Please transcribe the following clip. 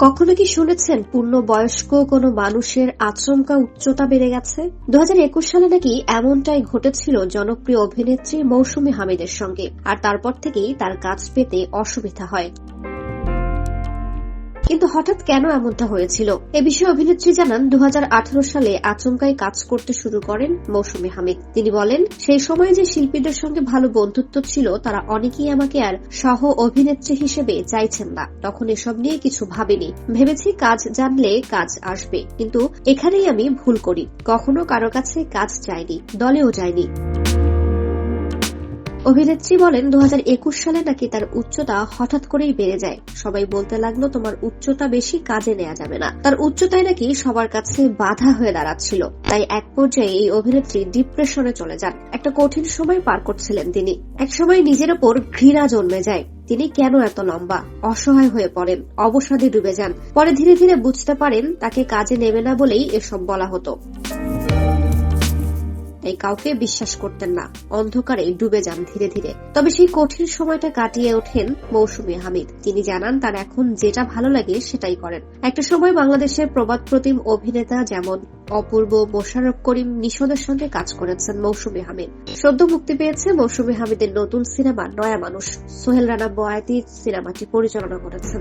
কখনো কি শুনেছেন পূর্ণ বয়স্ক কোনো মানুষের আচমকা উচ্চতা বেড়ে গেছে? দু হাজার একুশ সালে নাকি এমনটাই ঘটেছিল জনপ্রিয় অভিনেত্রী মৌসুমী হামিদের সঙ্গে, আর তারপর থেকেই তার কাজ পেতে অসুবিধা হয়। কিন্তু হঠাৎ কেন এমনটা হয়েছিল? এ বিষয়ে অভিনেত্রী জানান দু হাজার আঠারো সালে আচমকাই কাজ করতে শুরু করেন মৌসুমী হামিদ। তিনি বলেন, সেই সময় যে শিল্পীদের সঙ্গে ভালো বন্ধুত্ব ছিল, তারা অনেকেই আমাকে আর সহ অভিনেত্রী হিসেবে চাইছেন না। তখন এসব নিয়ে কিছু ভাবিনি। ভেবেছি কাজ জানলে কাজ আসবে। কিন্তু এখানেই আমি ভুল করি। কখনো কারও কাছে কাজ চাইনি, দলেও যায়নি অভিনেত্রী বলেন দু হাজার একুশ সালে নাকি তার উচ্চতা হঠাৎ করেই বেড়ে যায়। সবাই বলতে লাগল, তোমার উচ্চতা বেশি কাজে নেওয়া যাবে না। তার উচ্চতায় নাকি সবার কাছে বাধা হয়ে দাঁড়াচ্ছিল। তাই এক পর্যায়ে এই অভিনেত্রী ডিপ্রেশনে চলে যান। একটা কঠিন সময় পার করছিলেন তিনি। এক সময় নিজের ওপর ঘৃণা জন্মে যায়। তিনি কেন এত লম্বা? অসহায় হয়ে পড়েন। অবসাদে ডুবে যান। পরে ধীরে ধীরে বুঝতে পারেন, তাকে কাজে নেবে না বলেই এসব বলা হতো। তাই কাউকে বিশ্বাস করতেন না। অন্ধকারে ডুবে যান ধীরে ধীরে। তবে সেই কঠিন সময়টা কাটিয়ে ওঠেন মৌসুমী হামিদ। তিনি জানান, তার এখন যেটা ভালো লাগে সেটাই করেন। একটা সময় বাংলাদেশের প্রবাদ প্রতিম অভিনেতা যেমন অপূর্ব মোশারফ করিম নিশোদের সঙ্গে কাজ করেছেন মৌসুমী হামিদ। সদ্য মুক্তি পেয়েছে মৌসুমী হামিদের নতুন সিনেমা, নয়া মানুষ। সোহেল রানা বয়াতি সিনেমাটি পরিচালনা করেছেন।